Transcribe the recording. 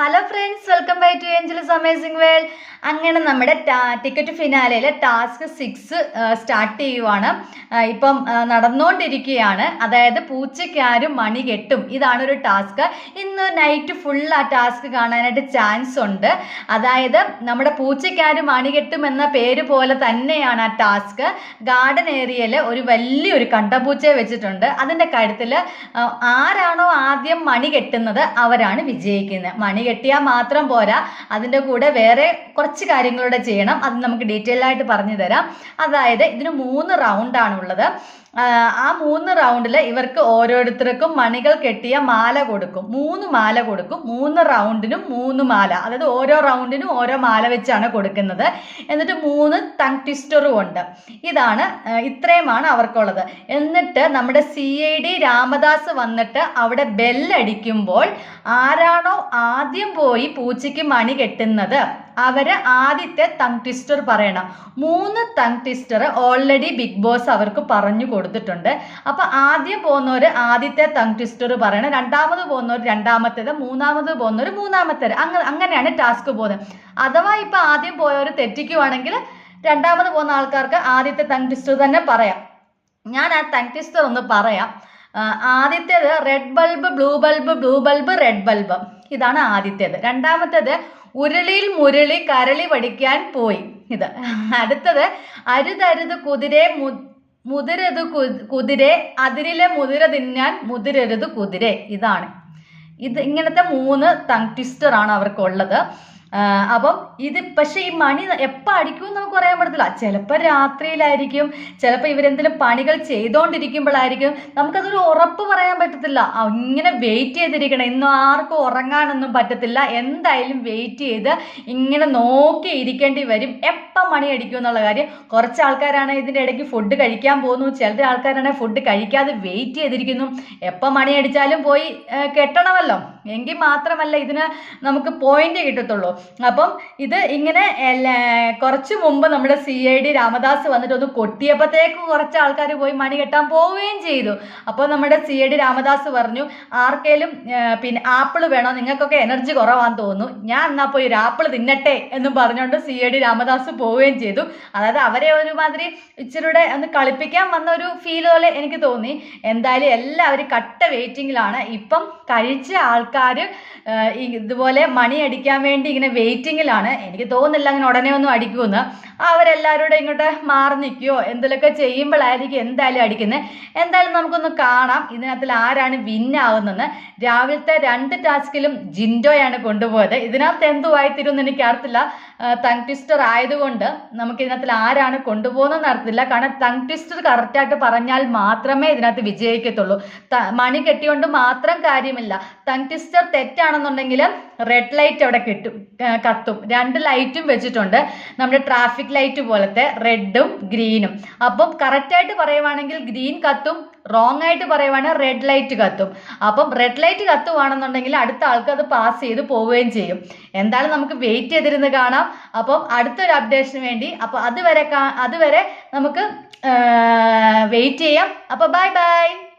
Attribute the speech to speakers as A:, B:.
A: Hello friends welcome by to angels amazing world അങ്ങനെ നമ്മുടെ ticket ഫിനാലയിലെ ടാസ്ക് സിക്സ് സ്റ്റാർട്ട് ചെയ്യുവാണ്. ഇപ്പം നടന്നുകൊണ്ടിരിക്കുകയാണ് അതായത് പൂച്ചയ്ക്കാരും മണി കെട്ടും. ഇതാണ് ഒരു ടാസ്ക് ഇന്ന് നൈറ്റ് ഫുൾ ആ ടാസ്ക് കാണാനായിട്ട് ചാൻസ് ഉണ്ട്. അതായത് നമ്മുടെ പൂച്ചയ്ക്കാരും മണി കെട്ടും എന്ന പേര് പോലെ തന്നെയാണ് ആ ടാസ്ക് ഗാർഡൻ ഏരിയയിൽ ഒരു വലിയൊരു കണ്ടപൂച്ചയെ വെച്ചിട്ടുണ്ട്. അതിന്റെ കാര്യത്തിൽ ആരാണോ ആദ്യം മണി കെട്ടുന്നത്? അവരാണ് വിജയിക്കുന്നത്. മണി കെട്ടിയാൽ മാത്രം പോരാ. അതിന്റെ കൂടെ വേറെ കുറച്ച് കാര്യങ്ങളൂടെ ചെയ്യണം. അത് നമുക്ക് ഡീറ്റെയിൽ ആയിട്ട് പറഞ്ഞു തരാം അതായത് ഇതിന് മൂന്ന് റൗണ്ടാണ് ഉള്ളത് ആ, മൂന്ന് റൗണ്ടിൽ ഇവർക്ക് ഓരോരുത്തർക്കും മണികൾ കെട്ടിയ മാല കൊടുക്കും. മൂന്ന് മാല കൊടുക്കും. മൂന്ന് റൗണ്ടിനും മൂന്ന് മാല. അതായത് ഓരോ റൗണ്ടിനും ഓരോ മാല വെച്ചാണ് കൊടുക്കുന്നത്. എന്നിട്ട് മൂന്ന് തങ് ട്വിസ്റ്ററും ഉണ്ട്. ഇതാണ് ഇത്രയുമാണ് അവർക്കുള്ളത്. എന്നിട്ട് നമ്മുടെ സി ഐ ഡി രാമദാസ് വന്നിട്ട് അവിടെ ബെല്ലടിക്കുമ്പോൾ ആരാണോ ആദ്യം പോയി പൂച്ചയ്ക്ക് മണി കെട്ടുന്നത്? അവർ ആദ്യത്തെ തങ് ട്വിസ്റ്റർ പറയണം. മൂന്ന് tongue twister already Bigg Boss അവർക്ക് പറഞ്ഞു കൊടുത്തിട്ടുണ്ട്. അപ്പൊ ആദ്യം പോകുന്നവർ ആദ്യത്തെ തങ് ട്വിസ്റ്റർ പറയണം. രണ്ടാമത് പോകുന്നവർ രണ്ടാമത്തേത് മൂന്നാമത് പോകുന്നവർ മൂന്നാമത്തേത്. അങ്ങനെ അങ്ങനെയാണ് ടാസ്ക് പോകുന്നത്. അഥവാ ഇപ്പൊ ആദ്യം പോയവർ തെറ്റിക്കുവാണെങ്കിൽ രണ്ടാമത് പോകുന്ന ആൾക്കാർക്ക് ആദ്യത്തെ തങ് ട്വിസ്റ്റർ തന്നെ പറയാം. ഞാൻ ആ തങ് ട്വിസ്റ്റർ ഒന്ന് പറയാം. ആദ്യത്തേത് red bulb blue bulb blue bulb red bulb ഇതാണ് ആദ്യത്തേത്. രണ്ടാമത്തേത് ഉരുളിയിൽ മുരളി കരളി പഠിക്കാൻ പോയി. ഇത് അടുത്തത് അരുതരുത് കുതിരെ മുതിരത് കുതിരെ അതിരിലെ മുതിര തിന്നാൻ മുതിരരുത് കുതിരെ. ഇതാണ്. ഇത് ഇങ്ങനത്തെ മൂന്ന് ടങ് ട്വിസ്റ്റർ ആണ് അവർക്കുള്ളത്. അപ്പം ഇത് പക്ഷേ ഈ മണി എപ്പോൾ അടിക്കുമെന്ന് നമുക്ക് പറയാൻ പറ്റത്തില്ല. ചിലപ്പോൾ രാത്രിയിലായിരിക്കും ചിലപ്പോൾ ഇവരെന്തെങ്കിലും പണികൾ ചെയ്തുകൊണ്ടിരിക്കുമ്പോഴായിരിക്കും നമുക്കതൊരു ഉറപ്പ് പറയാൻ പറ്റത്തില്ല. ഇങ്ങനെ വെയിറ്റ് ചെയ്തിരിക്കണം. ഇന്നും ആർക്കും ഉറങ്ങാനൊന്നും പറ്റത്തില്ല. എന്തായാലും വെയിറ്റ് ചെയ്ത് ഇങ്ങനെ നോക്കി ഇരിക്കേണ്ടി വരും. എപ്പം മണി അടിക്കും എന്നുള്ള കാര്യം. കുറച്ച് ആൾക്കാരാണ് ഇതിന്റെ ഇടയ്ക്ക് ഫുഡ് കഴിക്കാൻ പോകുന്നു. ചില ആൾക്കാരാണെങ്കിൽ ഫുഡ് കഴിക്കാതെ വെയിറ്റ് ചെയ്തിരിക്കുന്നു. എപ്പം മണി അടിച്ചാലും പോയി കെട്ടണമല്ലോ. എങ്കിൽ മാത്രമല്ല ഇതിന് നമുക്ക് പോയിന്റ് കിട്ടത്തുള്ളൂ. അപ്പം ഇത് ഇങ്ങനെ കുറച്ചു മുമ്പ് നമ്മുടെ സി ഐ ഡി രാമദാസ് വന്നിട്ട് ഒന്ന് കൊട്ടിയപ്പോഴത്തേക്ക് കുറച്ച് ആൾക്കാർ പോയി മണി കെട്ടാൻ പോവുകയും ചെയ്തു. അപ്പോൾ നമ്മുടെ സി ഐ ഡി രാമദാസ് പറഞ്ഞു ആർക്കേലും പിന്നെ ആപ്പിൾ വേണോ? നിങ്ങൾക്കൊക്കെ എനർജി കുറവാന്ന് തോന്നുന്നു. ഞാൻ എന്നാൽ പോയി ഒരു ആപ്പിൾ തിന്നട്ടെ എന്ന് പറഞ്ഞുകൊണ്ട് സി ഐ ഡി രാമദാസ് പോവുകയും ചെയ്തു. അതായത് അവരെ ഒരുമാതിരി ഇച്ചിരൂടെ ഒന്ന് കളിപ്പിക്കാൻ വന്ന ഒരു ഫീൽ പോലെ എനിക്ക് തോന്നി. എന്തായാലും എല്ലാവരും കട്ട വെയിറ്റിങ്ങിലാണ് ഇപ്പം കഴിച്ച ആൾക്കാർ ഇതുപോലെ മണി അടിക്കാൻ വേണ്ടി ഇങ്ങനെ വെയിറ്റിങ്ങിലാണ് എനിക്ക് തോന്നുന്നില്ല അങ്ങനെ ഉടനെ ഒന്നും അടിക്കുമെന്ന്. അവരെല്ലാവരോടും ഇങ്ങോട്ട് മാറി നിൽക്കുകയോ എന്തെങ്കിലുമൊക്കെ ചെയ്യുമ്പോഴായിരിക്കും എന്തായാലും അടിക്കുന്നത് എന്തായാലും നമുക്കൊന്ന് കാണാം ഇതിനകത്തിൽ ആരാണ് വിൻ വിന്നാവുന്നതെന്ന് രാവിലത്തെ രണ്ട് ടാസ്കിലും ജിൻഡോയാണ് കൊണ്ടുപോയത്. ഇതിനകത്ത് എന്തുവായിത്തീരുമെന്ന് എനിക്ക് അറിയത്തില്ല തങ് ട്വിസ്റ്റർ ആയതുകൊണ്ട് നമുക്ക് ഇതിനകത്തിൽ ആരാണ് കൊണ്ടുപോകുന്നതെന്ന് അറിയത്തില്ല. കാരണം തങ് ട്വിസ്റ്റർ കറക്റ്റായിട്ട് പറഞ്ഞാൽ മാത്രമേ ഇതിനകത്ത് വിജയിക്കത്തുള്ളൂ. മണി കെട്ടിയോണ്ട് മാത്രം കാര്യമില്ല. തങ് ട്വിസ്റ്റർ തെറ്റാണെന്നുണ്ടെങ്കിൽ റെഡ് ലൈറ്റ് അവിടെ കിട്ടും. കത്തും. രണ്ട് ലൈറ്റും വെച്ചിട്ടുണ്ട്. നമ്മുടെ ട്രാഫിക് ലൈറ്റ് പോലത്തെ റെഡും ഗ്രീനും. അപ്പം കറക്റ്റായിട്ട് പറയുവാണെങ്കിൽ ഗ്രീൻ കത്തും റോങ് ആയിട്ട് പറയുവാണെങ്കിൽ റെഡ് ലൈറ്റ് കത്തും. അപ്പം റെഡ് ലൈറ്റ് കത്തുവാണെന്നുണ്ടെങ്കിൽ അടുത്ത ആൾക്ക് അത് പാസ് ചെയ്ത് പോവുകയും ചെയ്യും. എന്തായാലും നമുക്ക് വെയിറ്റ് ചെയ്തിരുന്ന് കാണാം. അപ്പം അടുത്തൊരു അപ്ഡേഷന് വേണ്ടി. അപ്പോൾ അതുവരെ അതുവരെ നമുക്ക് വെയിറ്റ് ചെയ്യാം. അപ്പോൾ ബൈ ബൈ